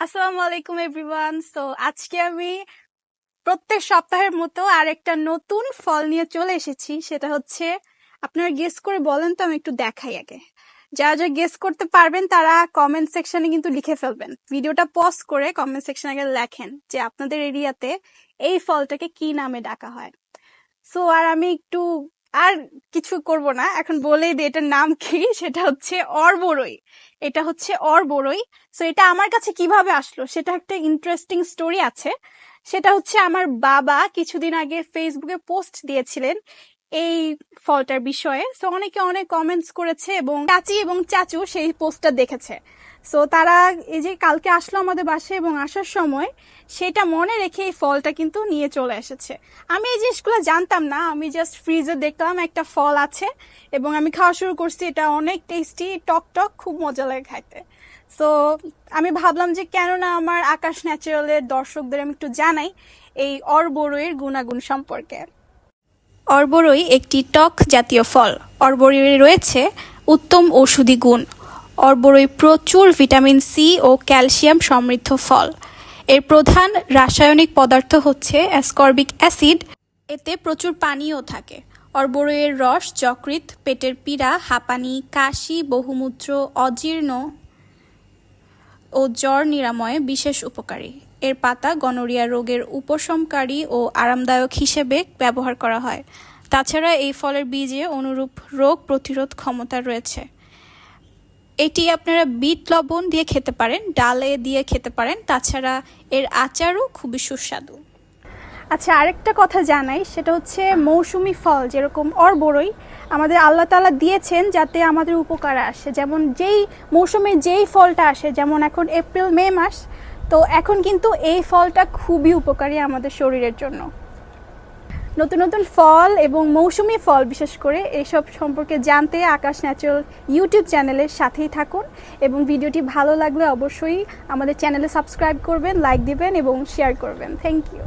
আসসালামু আলাইকুম everyone so আজকে আমি প্রত্যেক সপ্তাহের মতো আরেকটা নতুন ফল নিয়ে চলে এসেছি। সেটা হচ্ছে, আপনারা গেস করে বলেন তো, আমি একটু দেখাই আগে। যারা যারা গেস করতে পারবেন, তারা কমেন্ট সেকশনে কিন্তু লিখে ফেলবেন। ভিডিওটা পজ করে কমেন্ট সেকশনে আগে লেখেন যে আপনাদের এরিয়াতে এই ফলটাকে কি নামে ডাকা হয়। সো আর আমি একটু আর কিছু করব না। এখন বলেই দিই এটার নাম কি? সেটা হচ্ছে অরবরই। এটা হচ্ছে অরবরই। সো এটা আমার কাছে কীভাবে আসলো? সেটা একটা ইন্টারেস্টিং স্টোরি আছে। সেটা হচ্ছে আমার বাবা কিছুদিন আগে ফেসবুকে পোস্ট দিয়েছিলেন এই ফলটার বিষয়ে। সো অনেকে অনেক কমেন্টস করেছে এবং চাচি এবং চাচু সেই পোস্টটা দেখেছে। সো তারা এই যে কালকে আসলো আমাদের বাসায় এবং আসার সময়, সেটা মনে রেখে এই ফলটা কিন্তু নিয়ে চলে এসেছে। আমি এই জিনিসগুলো জানতাম না, আমি জাস্ট ফ্রিজে দেখলাম একটা ফল আছে এবং আমি খাওয়া শুরু করছি, এটা অনেক টেস্টি টক টক, খুব মজা লাগে খাইতে। সো আমি ভাবলাম যে কেননা আমার আকাশ ন্যাচারালের দর্শকদের আমি একটু জানাই এই অরবরইয়ের গুণাগুণ সম্পর্কে। অর্বরই একটি টক জাতীয় ফল। অর্বরই রয়েছে উত্তম ঔষধি গুণ। অর্বরই প্রচুর ভিটামিন সি ও ক্যালসিয়াম সমৃদ্ধ ফল। এর প্রধান রাসায়নিক পদার্থ হচ্ছে অ্যাসকর্বিক অ্যাসিড। এতে প্রচুর পানিও থাকে। অর্বরইয়ের রস, যকৃৎ, পেটের পীড়া, হাঁপানি, কাশি, বহুমূত্র, অজীর্ণ ও জ্বর নিরাময়ে বিশেষ উপকারী। এর পাতা গনোরিয়া রোগের উপশমকারী ও আরামদায়ক হিসেবে ব্যবহার করা হয়। তাছাড়া এই ফলের বীজে অনুরূপ রোগ প্রতিরোধ ক্ষমতা রয়েছে। এটি আপনারা বিট লবণ দিয়ে খেতে পারেন, ডালে দিয়ে খেতে পারেন, তাছাড়া এর আচারও খুবই সুস্বাদু। আচ্ছা আরেকটা কথা জানাই, সেটা হচ্ছে মৌসুমি ফল, যেরকম অর অরবরই আমাদের আল্লাহ তাআলা দিয়েছেন যাতে আমাদের উপকারে আসে। যেমন যেই মৌসুমে যেই ফলটা আসে, যেমন এখন এপ্রিল, মে মাস তো এখন কিন্তু এই ফলটা খুবই উপকারী আমাদের শরীরের জন্য। নতুন নতুন ফল এবং মৌসুমি ফল বিশেষ করে এইসব সম্পর্কে জানতে আকাশ ন্যাচারাল ইউটিউব চ্যানেলের সাথেই থাকুন এবং ভিডিওটি ভালো লাগলে অবশ্যই আমাদের চ্যানেলে সাবস্ক্রাইব করবেন লাইক দিবেন এবং শেয়ার করবেন। Thank you